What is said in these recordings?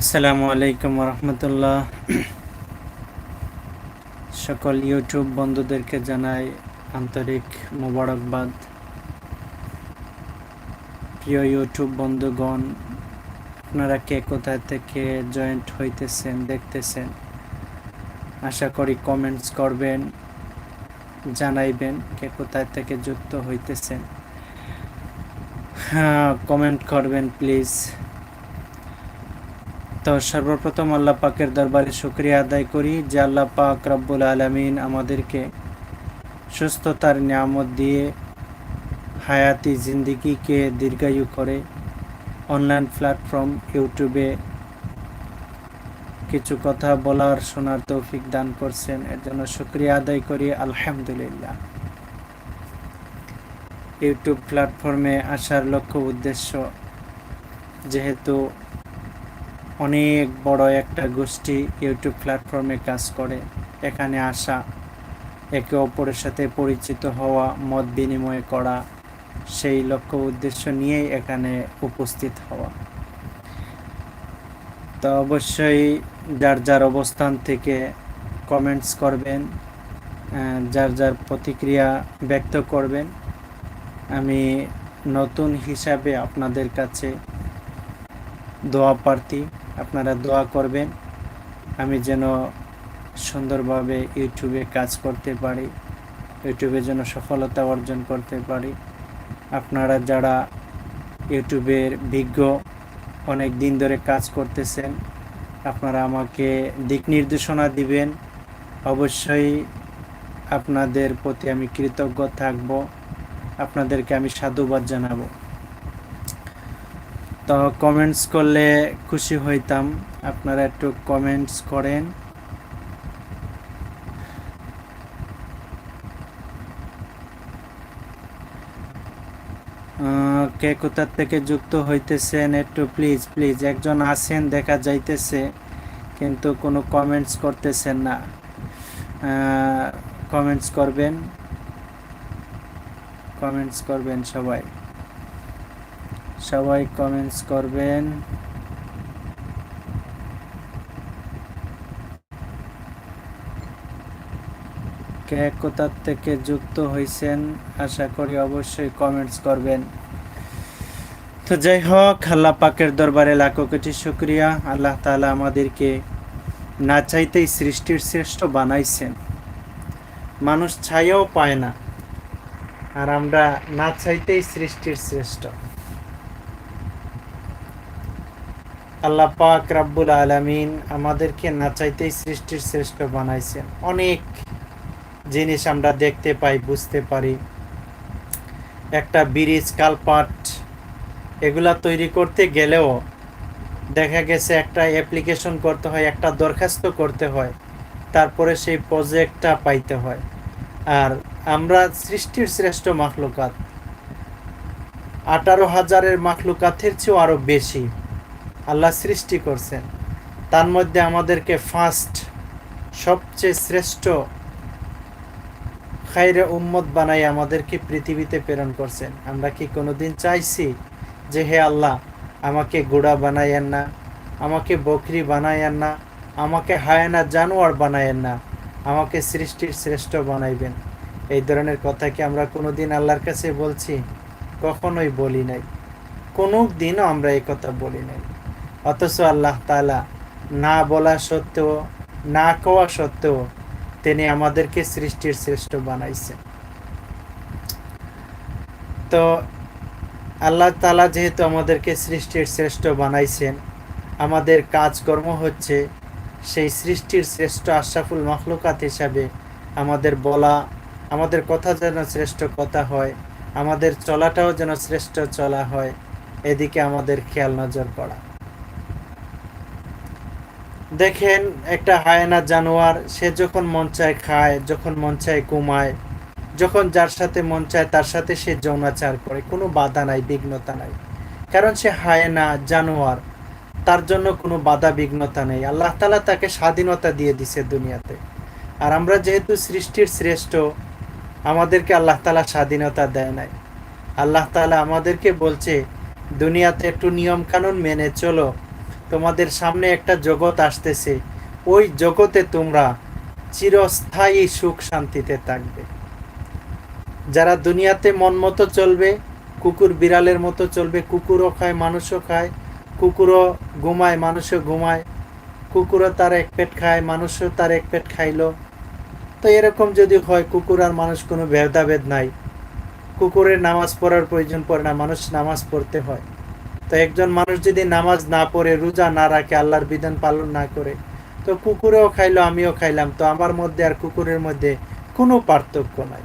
আসসালামু আলাইকুম রহমতুল্লাহ সকল ইউটিউব বন্ধুদেরকে জানাই আন্তরিক মোবারকবাদ। প্রিয় ইউটিউব বন্ধুগণ, আপনারা কে কোথা থেকে জয়েন্ট হইতেছেন, দেখতেছেন, আশা করি কমেন্টস করবেন, জানাইবেন কে কোথায় থেকে যুক্ত হইতেছেন। হ্যাঁ কমেন্ট করবেন প্লিজ। তো সর্বপ্রথম আল্লাহ পাকের দরবারে শুক্রিয়া আদায় করি যে আল্লাহ পাক রব্বুল আলমিন আমাদেরকে সুস্থতার নিয়ামত দিয়ে হায়াতি জিন্দিগিকে দীর্ঘায়ু করে অনলাইন প্ল্যাটফর্ম ইউটিউবে কিছু কথা বলার শোনার তৌফিক দান করছেন। এর জন্য শুক্রিয়া আদায় করি। আলহামদুলিল্লাহ। ইউটিউব প্ল্যাটফর্মে আসার লক্ষ্য উদ্দেশ্য যেহেতু অনেক বড় একটা গোষ্ঠী ইউটিউব প্ল্যাটফর্মে কাজ করে। এখানে আসা, একে অপরের সাথে পরিচিত হওয়া, মত বিনিময় করা, সেই লক্ষ্য উদ্দেশ্য নিয়েই এখানে উপস্থিত হওয়া। তো অবশ্যই যার যার অবস্থান থেকে কমেন্টস করবেন যার যার প্রতিক্রিয়া ব্যক্ত করবেন, আমি নতুন হিসাবে আপনাদের কাছে দোয়া প্রার্থী। আপনারা দোয়া করবেন। আমি যেন সুন্দরভাবে ইউটিউবে কাজ করতে পারি, ইউটিউবে যেন সফলতা অর্জন করতে পারি। আপনারা যারা ইউটিউবের বিজ্ঞ, অনেক দিন ধরে কাজ করতেছেন, আপনারা আমাকে দিক নির্দেশনা দিবেন। অবশ্যই আপনাদের প্রতি আমি কৃতজ্ঞ থাকব। আপনাদেরকে আমি সাধুবাদ জানাব। তো কমেন্টস করলে খুশি হইতাম। আপনারা একটু কমেন্টস করেন। কে কোথার থেকে যুক্ত হইতেছেন একটু প্লিজ প্লিজ একজন আছেন, দেখা যাইতেছে, কিন্তু কোনো কমেন্টস করতেছেন না। কমেন্টস করবেন। কমেন্টস করবেন সবাই। সবাই কমেন্টস করবেন। কে কোথার থেকে যুক্ত হয়েছেন আশা করি অবশ্যই কমেন্টস করবেন। তো যাই হোক, আল্লাহ পাকের দরবারে লাখো কোটি শুক্রিয়া। আল্লাহ তালা আমাদেরকে না চাইতেই সৃষ্টির শ্রেষ্ঠ বানাইছেন। মানুষ ছাইও পায় না। আর আমরা না চাইতেই সৃষ্টির শ্রেষ্ঠ। আল্লাহ পাক রাব্বুল আলমিন আমাদেরকে না চাইতেই সৃষ্টির শ্রেষ্ঠ বানাইছেন। অনেক জিনিস আমরা দেখতে পাই, বুঝতে পারি। একটা ব্রিজ, কালপাট, এগুলা তৈরি করতে গেলেও দেখা গেছে একটা অ্যাপ্লিকেশন করতে হয়, একটা দরখাস্ত করতে হয়, তারপরে সেই প্রজেক্টটা পাইতে হয়। আর আমরা সৃষ্টির শ্রেষ্ঠ মাখলুকাত। আঠারো হাজারের মাখলুকাতের চেয়েও আরও বেশি। আল্লাহ সৃষ্টি করছেন। তার মধ্যে আমাদেরকে ফার্স্ট সবচেয়ে শ্রেষ্ঠ খাইরে উম্মত বানাই আমাদেরকে পৃথিবীতে প্রেরণ করছেন। আমরা কি কোনোদিন চাইছি যে হে আল্লাহ, আমাকে গোড়া বানাইয়েন না, আমাকে বকরি বানাইয়েন না, আমাকে হায়না জানোয়ার বানাইয়েন না, আমাকে সৃষ্টির শ্রেষ্ঠ বানাইবেন? এই ধরনের কথা কি আমরা কোনোদিন আল্লাহর কাছে বলছি? কখনোই বলি নাই। কোনো দিনও আমরা এই কথা বলি নাই। অথচ আল্লাহ তালা না বলা সত্ত্বেও, না কোয়া সত্ত্বেও তিনি আমাদেরকে সৃষ্টির শ্রেষ্ঠ বানাইছেন। তো আল্লাহ তালা যেহেতু আমাদেরকে সৃষ্টির শ্রেষ্ঠ বানাইছেন, আমাদের কাজকর্ম হচ্ছে সেই সৃষ্টির শ্রেষ্ঠ আশরাফুল মখলুকাত হিসাবে আমাদের বলা, আমাদের কথা যেন শ্রেষ্ঠ কথা হয়, আমাদের চলাটাও যেন শ্রেষ্ঠ চলা হয়, এদিকে আমাদের খেয়াল নজর করা। দেখেন একটা হায়না জানোয়ার, সে যখন মন চায় খায়, যখন মন চায় ঘুমায়, যখন যার সাথে মন চায় তার সাথে সে যৌনাচার করে, কোনো বাধা নাই, বিঘ্নতা নাই। কারণ সে হায়না জানোয়ার, তার জন্য কোনো বাধা, বিঘ্নতা নেই। আল্লাহ তালা তাকে স্বাধীনতা দিয়ে দিছে দুনিয়াতে। আর আমরা যেহেতু সৃষ্টির শ্রেষ্ঠ, আমাদেরকে আল্লাহ তালা স্বাধীনতা দেয় নাই। আল্লাহ তালা আমাদেরকে বলছে, দুনিয়াতে একটু নিয়ম কানুন মেনে চলো তোমাদের সামনে একটা জগৎ আসতেছে। ওই জগতে তোমরা চিরস্থায়ী সুখ শান্তিতে থাকবে। যারা দুনিয়াতে মন মতো চলবে, কুকুর বিড়ালের মতো চলবে, কুকুরও খায়, মানুষও খায়, কুকুরও ঘুমায়, মানুষও ঘুমায়, কুকুরও তার এক পেট খায়, মানুষও তার এক পেট খাইলো। তো এরকম যদি হয়, কুকুর আর মানুষ কোনো ভেদাভেদ নাই। কুকুরের নামাজ পড়ার প্রয়োজন পড়ে না, মানুষ নামাজ পড়তে হয়। তো একজন মানুষ যদি নামাজ না পড়ে, রোজা না রাখে, আল্লাহর বিধান পালন না করে, তো কুকুরেও খাইলো, আমিও খাইলাম, তো আমার মধ্যে আর কুকুরের মধ্যে কোনো পার্থক্য নাই।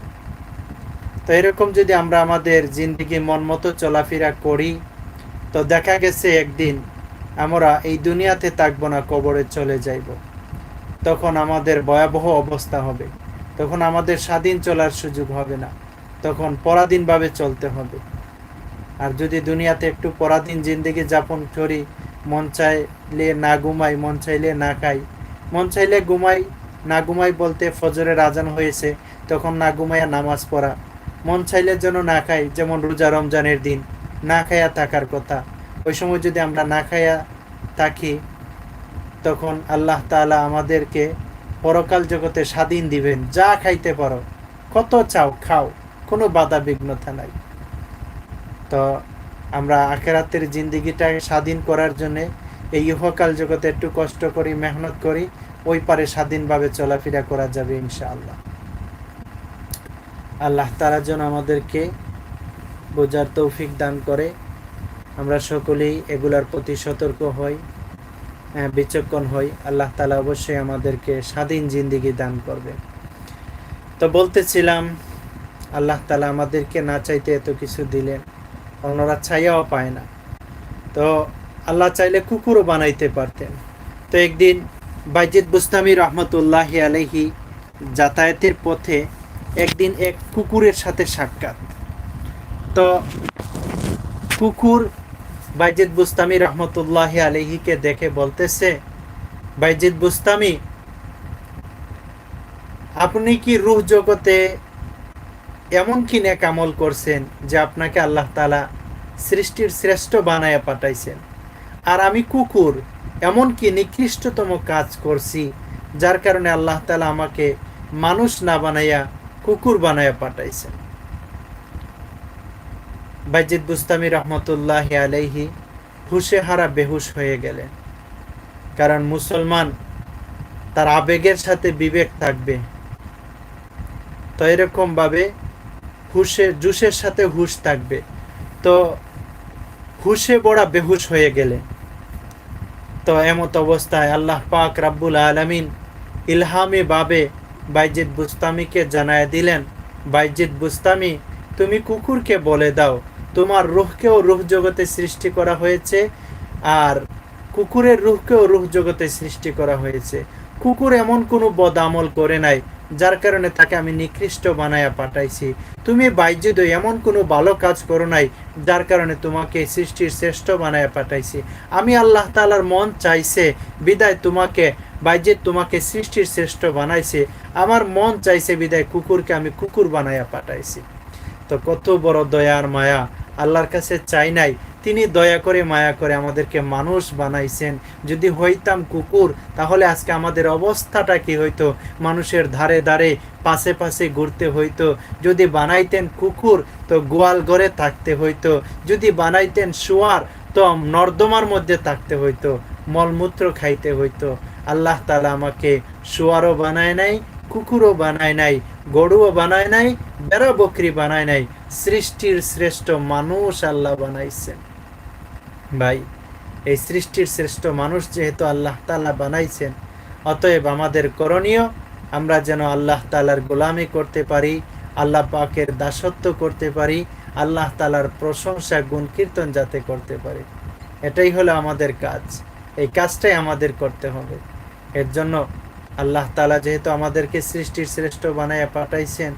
তো এরকম যদি আমরা আমাদের জিন্দিগি মন মতো চলাফেরা করি, তো দেখা গেছে একদিন আমরা এই দুনিয়াতে থাকব না, কবরে চলে যাইব। তখন আমাদের ভয়াবহ অবস্থা হবে। তখন আমাদের স্বাধীন চলার সুযোগ হবে না। তখন পরাধীনভাবে চলতে হবে। আর যদি দুনিয়াতে একটু পরাধীন জিন্দিগি যাপন করি, মন চাইলে না ঘুমাই, মন চাইলে না খাই। মন চাইলে ঘুমাই, না ঘুমাই বলতে ফজরের আজান হয়েছে, তখন না ঘুমাইয়া নামাজ পড়া। মন চাইলে যেন না খাই, যেমন রোজা রমজানের দিন, না খাইয়া থাকার কথা। ওই সময় যদি আমরা না খাইয়া থাকি, তখন আল্লাহ তাআলা আমাদেরকে পরকাল জগতে স্বাধীন দিবেন। যা খাইতে পারো, কত চাও, খাও, কোনো বাধা বিঘ্নতা নাই। তো আমরা আখেরাতের জিন্দিগিটাকে স্বাধীন করার জন্যে এই ইহকাল জগতে একটু কষ্ট করি মেহনত করি ওই পারে স্বাধীনভাবে চলাফেরা করা যাবে ইনশাআল্লাহ। আল্লাহ তারা যেন আমাদেরকে বোঝার তৌফিক দান করে। আমরা সকলেই এগুলার প্রতি সতর্ক হই হ্যাঁ, বিচক্ষণ হই। আল্লাহ তালা অবশ্যই আমাদেরকে স্বাধীন জিন্দিগি দান করবে। তো বলতেছিলাম আল্লাহ তালা আমাদেরকে না চাইতে এত কিছু দিলেন। অন্যরা চাইয়াও পায় না। তো আল্লাহ চাইলে কুকুরও বানাইতে পারতেন। তো একদিন বাইজিদ বুস্তামি রহমতুল্লাহ আলহি যাতায়াতের পথে একদিন এক কুকুরের সাথে সাক্ষাৎ। তো কুকুর বাইজিদ বুস্তামি রহমতুল্লাহ আলহিকে দেখে বলতেছে, বাইজিদ বুস্তামি, আপনি কি রুহ জগতে এমন কি নেক আমল করছেন যে আপনাকে আল্লাহ তালা সৃষ্টির শ্রেষ্ঠ বানায়া পাঠাইছেন। আর আমি কুকুর এমন কি নিকৃষ্টতম কাজ করছি, যার কারণে আল্লাহ তালা আমাকে মানুষ না বানাইয়া কুকুর বানায়া পাঠাইছেন। বাইজিদ বুস্তামি রহমতুল্লাহ আলাইহি হুশে হারা বেহুশ হয়ে গেলেন। কারণ মুসলমান তার আবেগের সাথে বিবেক থাকবে। তো এরকম ভাবে হুশে, জুসের সাথে হুশ থাকবে। তো হুশে বড়া বেহুশ হয়ে গেলেন তো এমত অবস্থায় আল্লাহ পাক রাব্বুল আলমিন ইলহামি বাবে বাইজিদ বুস্তামিকে জানায় দিলেন, বাইজিদ বুস্তামি, তুমি কুকুরকে বলে দাও, তোমার রুহকেও রুহ জগতে সৃষ্টি করা হয়েছে আর কুকুরের রুহকেও রুহ জগতে সৃষ্টি করা হয়েছে। কুকুর এমন কোনো বদ আমল করে নাই যার কারণে তাকে আমি নিকৃষ্ট বানায়া পাঠাইছি। তুমি বাইজিদ এমন কোনো ভালো কাজ করো নাই, যার কারণে তোমাকে সৃষ্টির শ্রেষ্ঠ বানায়া পাঠাইছি। আমি আল্লাহ তালার মন চাইছে, বিদায় তোমাকে, বাইজিদ তোমাকে সৃষ্টির শ্রেষ্ঠ বানাইছে। আমার মন চাইছে বিদায় কুকুরকে আমি কুকুর বানায়া পাঠাইছি। তো কত বড় দয়ার মায়া, আল্লাহর কাছে চাই নাই তিনি দয়া করে, মায়া করে আমাদেরকে মানুষ বানাইছেন। যদি হইতাম কুকুর, তাহলে আজকে আমাদের অবস্থাটা কি হইতো? মানুষের ধারে ধারে, পাশে পাশে ঘুরতে হইতো। যদি বানাইতেন কুকুর, তো গোয়াল ঘরে থাকতে হইতো। যদি বানাইতেন শোয়ার তো নর্দমার মধ্যে থাকতে হইতো। মলমূত্র খাইতে হইতো। আল্লাহ তালা আমাকে শোয়ারও বানায় নাই, কুকুরও বানায় নাই, গরুও বানায় নাই, বেড়া বকরি বানায় নাই। সৃষ্টির শ্রেষ্ঠ মানুষ আল্লাহ বানাইছেন। ভাই, এই সৃষ্টির শ্রেষ্ঠ মানুষ যেহেতু আল্লাহ তাল্লাহ বানাইছেন, অতএব আমাদের করণীয় আমরা যেন আল্লাহ তালার গোলামি করতে পারি, আল্লাহ পাকের দাসত্ব করতে পারি, আল্লাহ তালার প্রশংসা গুণ কীর্তন যাতে করতে পারি। এটাই হলো আমাদের কাজ। এই কাজটাই আমাদের করতে হবে। এর জন্য আল্লাহ তালা যেহেতু আমাদেরকে সৃষ্টির শ্রেষ্ঠ বানাইয়া পাঠাইছেন,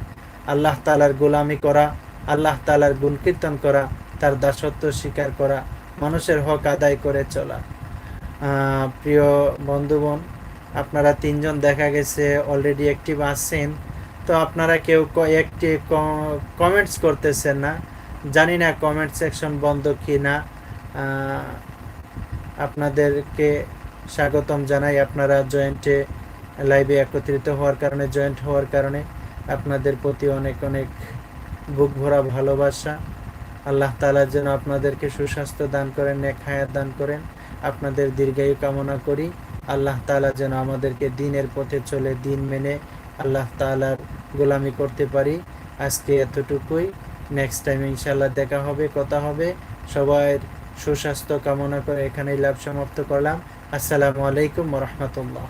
আল্লাহ তালার গোলামি করা, আল্লাহ তালার গুণ কীর্তন করা, তার দাসত্ব স্বীকার করা মানুষের হক আদায় করে চলা। প্রিয় বন্ধুগণ, আপনারা তিনজন দেখা গেছে অলরেডি অ্যাক্টিভ আছেন। তো আপনারা কেউ একটি কমেন্টস করতেছেন না। জানি না কমেন্ট সেকশন বন্ধ কি না আপনাদেরকে স্বাগতম জানাই। আপনারা জয়েন্টে লাইভে একত্রিত হওয়ার কারণে জয়েন্ট হওয়ার কারণে আপনাদের প্রতি অনেক অনেক বুক ভরা ভালোবাসা। আল্লাহ তালা যেন আপনাদেরকে সুস্বাস্থ্য দান করেন, নেক হায়াত দান করেন। আপনাদের দীর্ঘায়ু কামনা করি। আল্লাহ তাআলা যেন আমাদেরকে দিনের পথে চলে দিন মেনে আল্লাহ তাআলার গোলামি করতে পারি। আজকে এতটুকুই। নেক্সট টাইম ইনশাল্লাহ দেখা হবে, কথা হবে। সবার সুস্বাস্থ্য কামনা করে এখানেই লাভ সমাপ্ত করলাম। আসসালামু আলাইকুম রহমতুল্লাহ।